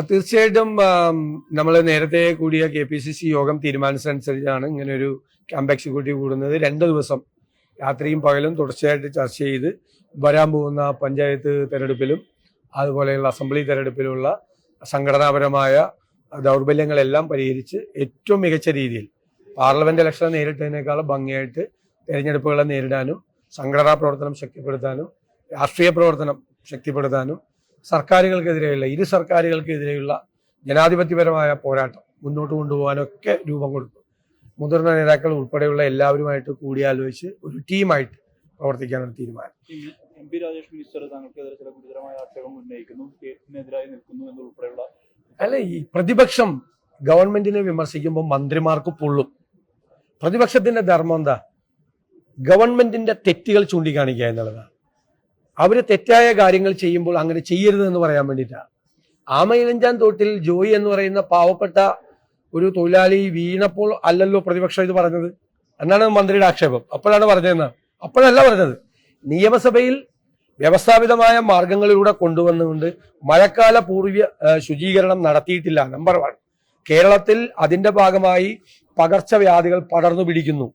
തീർച്ചയായിട്ടും നമ്മൾ നേരത്തെ കൂടിയ കെ പി സി സി യോഗം തീരുമാനിച്ചതനുസരിച്ചാണ് ഇങ്ങനെ ഒരു ക്യാമ്പ് എക്സിക്യൂട്ടീവ് കൂടുന്നത്. രണ്ട് ദിവസം രാത്രിയും പകലും തുടർച്ചയായിട്ട് ചർച്ച ചെയ്ത് വരാൻ പോകുന്ന പഞ്ചായത്ത് തെരഞ്ഞെടുപ്പിലും അതുപോലെയുള്ള അസംബ്ലി തെരഞ്ഞെടുപ്പിലുള്ള സംഘടനാപരമായ ദൗർബല്യങ്ങളെല്ലാം പരിഹരിച്ച് ഏറ്റവും മികച്ച രീതിയിൽ പാർലമെന്റ് ഇലക്ഷൻ നേരിട്ടതിനേക്കാൾ ഭംഗിയായിട്ട് തെരഞ്ഞെടുപ്പുകളെ നേരിടാനും സംഘടനാ പ്രവർത്തനം ശക്തിപ്പെടുത്താനും രാഷ്ട്രീയ പ്രവർത്തനം ശക്തിപ്പെടുത്താനും സർക്കാരുകൾക്കെതിരെയുള്ള ഇരു സർക്കാരുകൾക്കെതിരെയുള്ള ജനാധിപത്യപരമായ പോരാട്ടം മുന്നോട്ട് കൊണ്ടുപോകാനൊക്കെ രൂപം കൊടുത്തു. മുതിർന്ന നേതാക്കൾ ഉൾപ്പെടെയുള്ള എല്ലാവരുമായിട്ട് കൂടിയാലോചിച്ച് ഒരു ടീമായിട്ട് പ്രവർത്തിക്കാനാണ് തീരുമാനം. എം പി രാജേഷ് മിനിസ്റ്റർ താങ്കൾക്കെതിരെ ചില ഗുരുതരമായ ആക്ഷേപം ഉന്നയിക്കുന്നു സ്റ്റേറ്റിനെതിരായി നിൽക്കുന്നു എന്നുൾപ്പെടെയുള്ള അല്ല ഈ പ്രതിപക്ഷം ഗവൺമെന്റിനെ വിമർശിക്കുമ്പോൾ മന്ത്രിമാർക്ക് പൊള്ളും. പ്രതിപക്ഷത്തിന്റെ ധർമ്മം എന്താ? ഗവൺമെന്റിന്റെ തെറ്റുകൾ ചൂണ്ടിക്കാണിക്കുക എന്നുള്ളതാണ്. അവർ തെറ്റായ കാര്യങ്ങൾ ചെയ്യുമ്പോൾ അങ്ങനെ ചെയ്യരുത് എന്ന് പറയാൻ വേണ്ടിയിട്ടാണ് ആമയിലഞ്ചാൻ തോട്ടിൽ ജോയി എന്ന് പറയുന്ന പാവപ്പെട്ട ഒരു തൊഴിലാളി വീണപ്പോൾ അല്ലല്ലോ പ്രതിപക്ഷം ഇത് പറഞ്ഞത്? എന്നാണ് മന്ത്രിയുടെ ആക്ഷേപം. അപ്പോഴാണ് പറഞ്ഞതെന്ന്? അപ്പോഴല്ല പറഞ്ഞത്. നിയമസഭയിൽ വ്യവസ്ഥാപിതമായ മാർഗങ്ങളിലൂടെ കൊണ്ടുവന്നുകൊണ്ട് മഴക്കാല പൂർവ ശുചീകരണം നടത്തിയിട്ടില്ല നമ്പർ വൺ കേരളത്തിൽ അതിന്റെ ഭാഗമായി പകർച്ചവ്യാധികൾ പടർന്നു പിടിക്കുന്നു.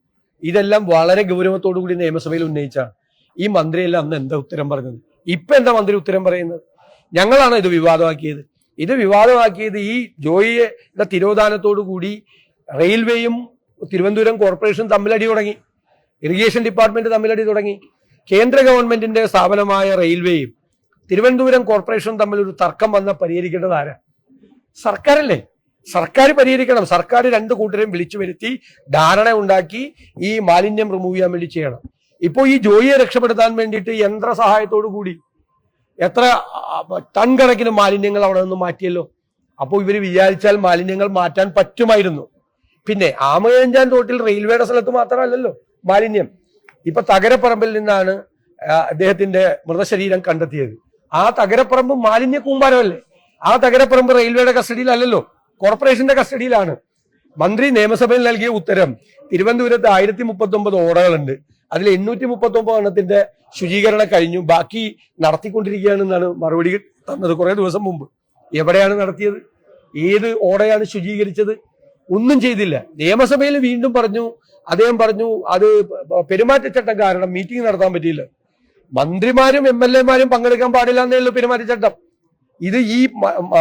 ഇതെല്ലാം വളരെ ഗൗരവത്തോടു കൂടി നിയമസഭയിൽ ഉന്നയിച്ചാണ്. ഈ മന്ത്രിയെല്ലാം അന്ന് എന്താ ഉത്തരം പറഞ്ഞത്? ഇപ്പൊ എന്താ മന്ത്രി ഉത്തരം പറയുന്നത്? ഞങ്ങളാണ് ഇത് വിവാദമാക്കിയത്. ഇത് വിവാദമാക്കിയത് ഈ ജോയിയുടെ തിരോധാനത്തോടു കൂടി റെയിൽവേയും തിരുവനന്തപുരം കോർപ്പറേഷൻ തമ്മിലടി തുടങ്ങി. ഇറിഗേഷൻ ഡിപ്പാർട്ട്മെന്റ് തമ്മിലടി തുടങ്ങി. കേന്ദ്ര ഗവൺമെന്റിന്റെ സ്ഥാപനമായ റെയിൽവേയും തിരുവനന്തപുരം കോർപ്പറേഷനും തമ്മിൽ ഒരു തർക്കം വന്ന പരിഹരിക്കേണ്ടത് ആരാ? സർക്കാരല്ലേ? സർക്കാർ പരിഹരിക്കണം. സർക്കാർ രണ്ട് കൂട്ടരെയും വിളിച്ചു വരുത്തി ധാരണ ഉണ്ടാക്കി ഈ മാലിന്യം റിമൂവ് ചെയ്യാൻ വേണ്ടി ചെയ്യണം. ഇപ്പോൾ ഈ ജോയിയെ രക്ഷപ്പെടുത്താൻ വേണ്ടിയിട്ട് യന്ത്ര സഹായത്തോടു കൂടി എത്ര ടൺ കണക്കിന് മാലിന്യങ്ങൾ അവിടെ നിന്ന് മാറ്റിയല്ലോ? അപ്പോൾ ഇവർ വിചാരിച്ചാൽ മാലിന്യങ്ങൾ മാറ്റാൻ പറ്റുമായിരുന്നു. പിന്നെ ആമയഞ്ചാൻ തോട്ടിൽ റെയിൽവേയുടെ സ്ഥലത്ത് മാത്രമല്ലല്ലോ മാലിന്യം. ഇപ്പൊ തകരപ്പറമ്പിൽ നിന്നാണ് അദ്ദേഹത്തിന്റെ മൃതശരീരം കണ്ടെത്തിയത്. ആ തകരപ്പറമ്പ് മാലിന്യ കൂമ്പാരമല്ലേ? ആ തകരപ്പറമ്പ് റെയിൽവേയുടെ കസ്റ്റഡിയിലല്ലല്ലോ? കോർപ്പറേഷന്റെ കസ്റ്റഡിയിലാണ്. മന്ത്രി നിയമസഭയിൽ നൽകിയ ഉത്തരം തിരുവനന്തപുരത്ത് ആയിരത്തി മുപ്പത്തി ഒമ്പത് ഓടകളുണ്ട്. അതിൽ എണ്ണൂറ്റി മുപ്പത്തി ഒമ്പത് എണ്ണത്തിന്റെ ശുചീകരണം കഴിഞ്ഞു. ബാക്കി നടത്തിക്കൊണ്ടിരിക്കുകയാണെന്നാണ് മറുപടി തന്നത് കുറെ ദിവസം മുമ്പ്. എവിടെയാണ് നടത്തിയത്? ഏത് ഓടയാണ് ശുചീകരിച്ചത്? ഒന്നും ചെയ്തില്ല. നിയമസഭയിൽ വീണ്ടും പറഞ്ഞു അദ്ദേഹം പറഞ്ഞു അത് പെരുമാറ്റച്ചട്ടം കാരണം മീറ്റിംഗ് നടത്താൻ പറ്റിയില്ല. മന്ത്രിമാരും എം എൽ എമാരും പങ്കെടുക്കാൻ പാടില്ല എന്നേ ഉള്ളൂ പെരുമാറ്റച്ചട്ടം. ഇത് ഈ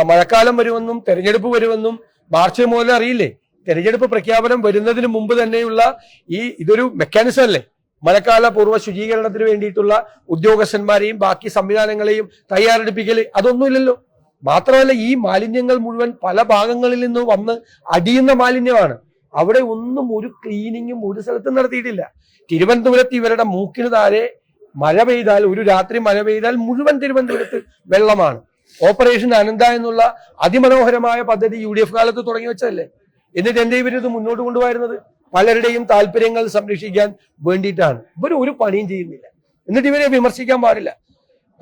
മഴക്കാലം വരുമെന്നും തെരഞ്ഞെടുപ്പ് വരുമെന്നും മാർച്ച് മുതൽ അറിയില്ലേ? തെരഞ്ഞെടുപ്പ് പ്രഖ്യാപനം വരുന്നതിന് മുമ്പ് തന്നെയുള്ള ഈ ഇതൊരു മെക്കാനിസം അല്ലേ? മഴക്കാല പൂർവ ശുചീകരണത്തിന് വേണ്ടിയിട്ടുള്ള ഉദ്യോഗസ്ഥന്മാരെയും ബാക്കി സംവിധാനങ്ങളെയും തയ്യാറെടുപ്പിക്കൽ അതൊന്നുമില്ലല്ലോ. മാത്രമല്ല ഈ മാലിന്യങ്ങൾ മുഴുവൻ പല ഭാഗങ്ങളിൽ നിന്ന് വന്ന് അടിയുന്ന മാലിന്യമാണ്. അവിടെ ഒന്നും ഒരു ക്ലീനിങ്ങും ഒരു സ്ഥലത്തും നടത്തിയിട്ടില്ല. തിരുവനന്തപുരത്ത് ഇവരുടെ മൂക്കിന് താഴെ മഴ പെയ്താൽ ഒരു രാത്രി മഴ പെയ്താൽ മുഴുവൻ തിരുവനന്തപുരത്ത് വെള്ളമാണ്. ഓപ്പറേഷൻ അനന്ത എന്നുള്ള അതിമനോഹരമായ പദ്ധതി യു ഡി എഫ് കാലത്ത് തുടങ്ങി വെച്ചതല്ലേ? എന്നിട്ട് എന്തേ ഇവരിത് മുന്നോട്ട് കൊണ്ടുപോയിരുന്നത്? പലരുടെയും താല്പര്യങ്ങൾ സംരക്ഷിക്കാൻ വേണ്ടിയിട്ടാണ്. ഇവർ ഒരു പണിയും ചെയ്യുന്നില്ല. എന്നിട്ട് ഇവരെ വിമർശിക്കാൻ പാടില്ല.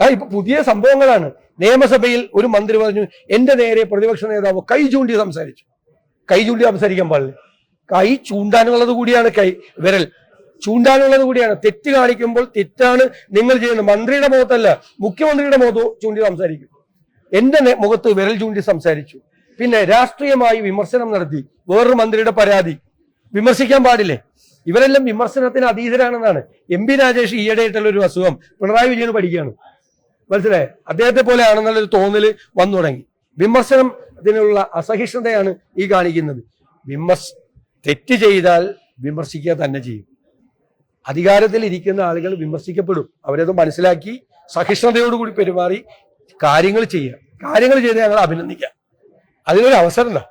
ആ ഇപ്പൊ പുതിയ സംഭവങ്ങളാണ്. നിയമസഭയിൽ ഒരു മന്ത്രി പറഞ്ഞു എന്റെ നേരെ പ്രതിപക്ഷ നേതാവ് കൈ ചൂണ്ടി സംസാരിച്ചു. കൈ ചൂണ്ടി സംസാരിക്കാൻ പാടില്ല. കൈ ചൂണ്ടാനുള്ളത് കൂടിയാണ് കൈ വിരൽ. ചൂണ്ടാനുള്ളത് കൂടിയാണ്. തെറ്റ് കാണിക്കുമ്പോൾ തെറ്റാണ് നിങ്ങൾ ചെയ്യുന്നത്. മന്ത്രിയുടെ മുഖത്തല്ല മുഖ്യമന്ത്രിയുടെ മുഖത്ത് ചൂണ്ടി സംസാരിക്കും. എന്റെ മുഖത്ത് വിരൽ ചൂണ്ടി സംസാരിച്ചു. പിന്നെ രാഷ്ട്രീയമായി വിമർശനം നടത്തി. വേറൊരു മന്ത്രിയുടെ പരാതി. വിമർശിക്കാൻ പാടില്ലേ? ഇവരെല്ലാം വിമർശനത്തിന് അതീതരാണെന്നാണ്. എം പി രാജേഷ് ഈയിടെയായിട്ടുള്ള ഒരു അസുഖം. പിണറായി വിജയൻ പഠിക്കുകയാണ്. മനസ്സിലായേ? അദ്ദേഹത്തെ പോലെ ആണെന്നുള്ളൊരു തോന്നൽ വന്നു തുടങ്ങി. വിമർശനം അതിനുള്ള അസഹിഷ്ണുതയാണ് ഈ കാണിക്കുന്നത്. വിമർശ തെറ്റ് ചെയ്താൽ വിമർശിക്കുക തന്നെ ചെയ്യും. അധികാരത്തിൽ ഇരിക്കുന്ന ആളുകൾ വിമർശിക്കപ്പെടും. അവരത് മനസ്സിലാക്കി സഹിഷ്ണുതയോടുകൂടി പെരുമാറി കാര്യങ്ങൾ ചെയ്യുക. കാര്യങ്ങൾ ചെയ്ത് ഞങ്ങൾ അഭിനന്ദിക്കാം അതിനൊരു അവസരമല്ല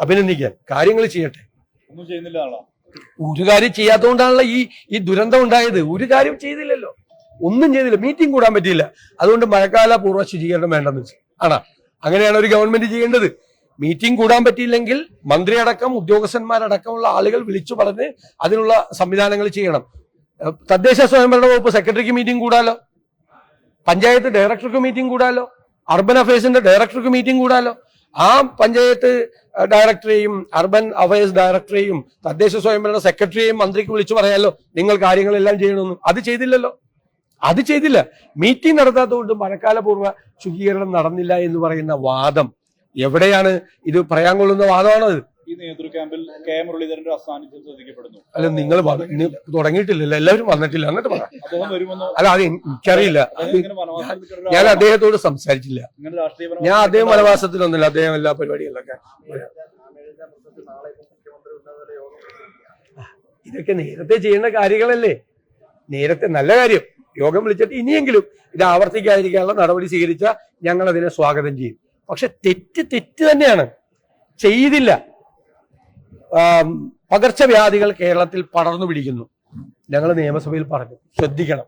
അഭിനന്ദിക്കാൻ കാര്യങ്ങൾ ചെയ്യട്ടെ. ഒന്നും ചെയ്യുന്നില്ല ഒരു കാര്യം ചെയ്യാത്തതുകൊണ്ടാണല്ലോ ഈ ഈ ദുരന്തം ഉണ്ടായത്. ഒരു കാര്യം ചെയ്തില്ലല്ലോ. ഒന്നും ചെയ്തില്ല. മീറ്റിംഗ് കൂടാൻ പറ്റിയില്ല. അതുകൊണ്ട് മഴക്കാല പൂർവ ശുചീകരണം വേണ്ടെന്ന് വെച്ചു. ആണോ. അങ്ങനെയാണ് ഒരു ഗവൺമെന്റ് ചെയ്യേണ്ടത്. മീറ്റിംഗ് കൂടാൻ പറ്റിയില്ലെങ്കിൽ മന്ത്രിയടക്കം ഉദ്യോഗസ്ഥന്മാരടക്കമുള്ള ആളുകൾ വിളിച്ചു പറഞ്ഞ് അതിനുള്ള സംവിധാനങ്ങൾ ചെയ്യണം. തദ്ദേശ സ്വയംഭരണ വകുപ്പ് സെക്രട്ടറിക്ക് മീറ്റിംഗ് കൂടാലോ? പഞ്ചായത്ത് ഡയറക്ടർക്ക് മീറ്റിംഗ് കൂടാലോ? അർബൻ അഫയേഴ്സിന്റെ ഡയറക്ടർക്ക് മീറ്റിംഗ് കൂടാലോ? ആ പഞ്ചായത്ത് ഡയറക്ടറെയും അർബൻ അഫയേഴ്സ് ഡയറക്ടറെയും തദ്ദേശ സ്വയംഭരണ സെക്രട്ടറിയെയും മന്ത്രിക്ക് വിളിച്ചു പറയാലോ നിങ്ങൾ കാര്യങ്ങളെല്ലാം ചെയ്യണമെന്ന്. അത് ചെയ്തില്ലല്ലോ. അത് ചെയ്തില്ല. മീറ്റിംഗ് നടത്താത്തതുകൊണ്ട് കൊണ്ട് മഴക്കാലപൂർവ ശുചീകരണം നടന്നില്ല എന്ന് പറയുന്ന വാദം. എവിടെയാണ് ഇത് പറയാൻ കൊള്ളുന്ന വാദമാണോ ഇത്? ഈ നേതൃ ക്യാമ്പിൽ കെ മുരളീധരന്റെ അസാന്നിധ്യം ശ്രദ്ധിക്കപ്പെടുന്നു അല്ല നിങ്ങൾ തുടങ്ങിയിട്ടില്ലല്ലോ. എല്ലാവരും വന്നിട്ടില്ല. എന്നിട്ട് അല്ല അത് എനിക്കറിയില്ല. ഞാൻ. അദ്ദേഹത്തോട് സംസാരിച്ചില്ല. ഞാൻ അദ്ദേഹം വനവാസത്തിലൊന്നുമില്ല അദ്ദേഹം എല്ലാ പരിപാടികളിലൊക്കെ ഇതൊക്കെ നേരത്തെ ചെയ്യുന്ന കാര്യങ്ങളല്ലേ? നേരത്തെ നല്ല കാര്യം. യോഗം വിളിച്ചിട്ട് ഇനിയെങ്കിലും ഇത് ആവർത്തിക്കാതിരിക്കാനുള്ള നടപടി സ്വീകരിച്ച ഞങ്ങൾ അതിനെ സ്വാഗതം ചെയ്യും. പക്ഷെ തെറ്റ് തെറ്റ് തന്നെയാണ്. ചെയ്തില്ല. പകർച്ചവ്യാധികൾ കേരളത്തിൽ പടർന്നു പിടിക്കുന്നു. ഞങ്ങൾ നിയമസഭയിൽ പറഞ്ഞു. ശ്രദ്ധിക്കണം.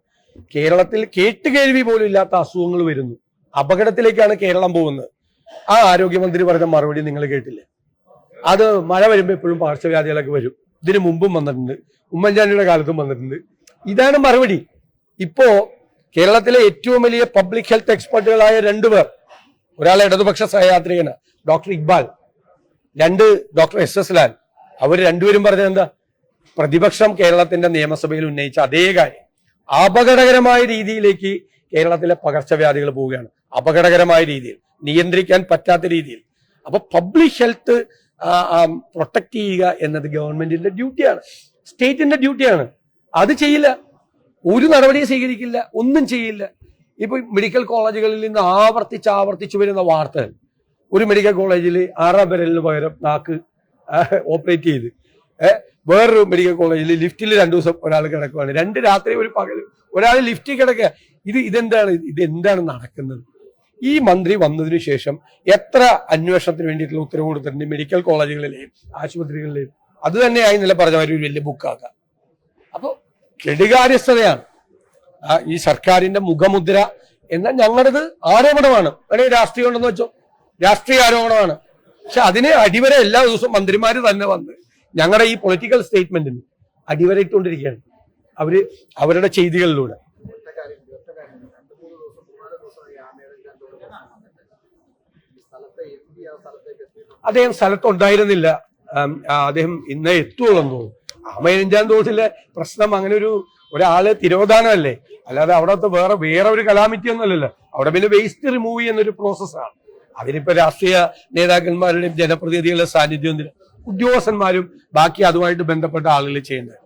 കേരളത്തിൽ കേട്ടുകേൾവി പോലും ഇല്ലാത്ത അസുഖങ്ങൾ വരുന്നു. അപകടത്തിലേക്കാണ് കേരളം പോകുന്നത്. ആ ആരോഗ്യമന്ത്രി പറഞ്ഞ മറുപടി നിങ്ങൾ കേട്ടില്ല? അത് മഴ വരുമ്പോൾ എപ്പോഴും പകർച്ചവ്യാധികളൊക്കെ വരും. ഇതിനു മുമ്പും വന്നിട്ടുണ്ട്. ഉമ്മൻചാണ്ടിയുടെ കാലത്തും വന്നിട്ടുണ്ട്. ഇതാണ് മറുപടി. ഇപ്പോ കേരളത്തിലെ ഏറ്റവും വലിയ പബ്ലിക് ഹെൽത്ത് എക്സ്പെർട്ടുകളായ രണ്ടുപേർ ഒരാൾ ഇടതുപക്ഷ സഹയാത്രികന് ഡോക്ടർ ഇക്ബാൽ. രണ്ട് ഡോക്ടർ എസ് എസ് ലാൽ. അവർ രണ്ടുപേരും പറഞ്ഞത് എന്താ? പ്രതിപക്ഷം കേരളത്തിന്റെ നിയമസഭയിൽ ഉന്നയിച്ച അതേ കാര്യം. അപകടകരമായ രീതിയിലേക്ക് കേരളത്തിലെ പകർച്ചവ്യാധികൾ പോവുകയാണ്. അപകടകരമായ രീതിയിൽ നിയന്ത്രിക്കാൻ പറ്റാത്ത രീതിയിൽ. അപ്പൊ പബ്ലിക് ഹെൽത്ത് പ്രൊട്ടക്ട് ചെയ്യുക എന്നത് ഗവൺമെന്റിന്റെ ഡ്യൂട്ടിയാണ് സ്റ്റേറ്റിന്റെ ഡ്യൂട്ടിയാണ് അത് ചെയ്യില്ല. ഒരു നടപടിയും സ്വീകരിക്കില്ല. ഒന്നും ചെയ്യില്ല. ഇപ്പൊ മെഡിക്കൽ കോളേജുകളിൽ നിന്ന് ആവർത്തിച്ച് ആവർത്തിച്ചു വരുന്ന വാർത്തകൾ. ഒരു മെഡിക്കൽ കോളേജിൽ ആറാം വിരലിന് പകരം നാക്ക് ഓപ്പറേറ്റ് ചെയ്ത്. വേറൊരു മെഡിക്കൽ കോളേജിൽ ലിഫ്റ്റിൽ രണ്ടു ദിവസം ഒരാൾ കിടക്കുവാണ്. രണ്ട് രാത്രി ഒരു പകൽ ഒരാൾ ലിഫ്റ്റിൽ കിടക്കുക. ഇത് ഇതെന്താണ്? ഇത് എന്താണ് നടക്കുന്നത്? ഈ മന്ത്രി വന്നതിന് ശേഷം എത്ര അന്വേഷണത്തിന് വേണ്ടിയിട്ടുള്ള ഉത്തരവ് കൊടുത്തിട്ടുണ്ട് മെഡിക്കൽ കോളേജുകളിലെയും ആശുപത്രികളിലെയും അത് തന്നെയായി നില പറഞ്ഞ ഒരു വലിയ ബുക്കാക്കുക അപ്പോൾ കെടുകാര്യസ്ഥതയാണ്. ഈ സർക്കാരിന്റെ മുഖമുദ്ര എന്നാൽ ഞങ്ങളുടേത് ആരോപണമാണ്. വേണേ രാഷ്ട്രീയം ഉണ്ടെന്ന് വെച്ചോ. രാഷ്ട്രീയ ആരോപണമാണ്. പക്ഷെ അതിനെ അടിവരെ എല്ലാ ദിവസവും മന്ത്രിമാർ തന്നെ വന്ന് ഞങ്ങളുടെ ഈ പൊളിറ്റിക്കൽ സ്റ്റേറ്റ്മെന്റിന് അടിവരയിട്ടുകൊണ്ടിരിക്കുകയാണ്. അവർ അവരുടെ ചെയ്തികളിലൂടെ. അദ്ദേഹം സ്ഥലത്തുണ്ടായിരുന്നില്ല. അദ്ദേഹം ഇന്ന് എത്തുള്ളൂ തോന്നുന്നു അമയഞ്ചാൻ തോട്ടിലെ പ്രശ്നം അങ്ങനെ ഒരു ഒരാൾ തിരോധാനമല്ലേ? അല്ലാതെ അവിടത്തെ വേറെ വേറെ ഒരു കലാമിറ്റി ഒന്നുമല്ലല്ലോ അവിടെ പിന്നെ വേസ്റ്റ് റിമൂവ് ചെയ്യുന്ന ഒരു പ്രോസസ്സാണ് അതിനിപ്പോ രാഷ്ട്രീയ നേതാക്കന്മാരുടെയും ജനപ്രതിനിധികളുടെ സാന്നിധ്യം? ഉദ്യോഗസ്ഥന്മാരും ബാക്കി അതുമായിട്ട് ബന്ധപ്പെട്ട ആളുകൾ ചെയ്യുന്നത്.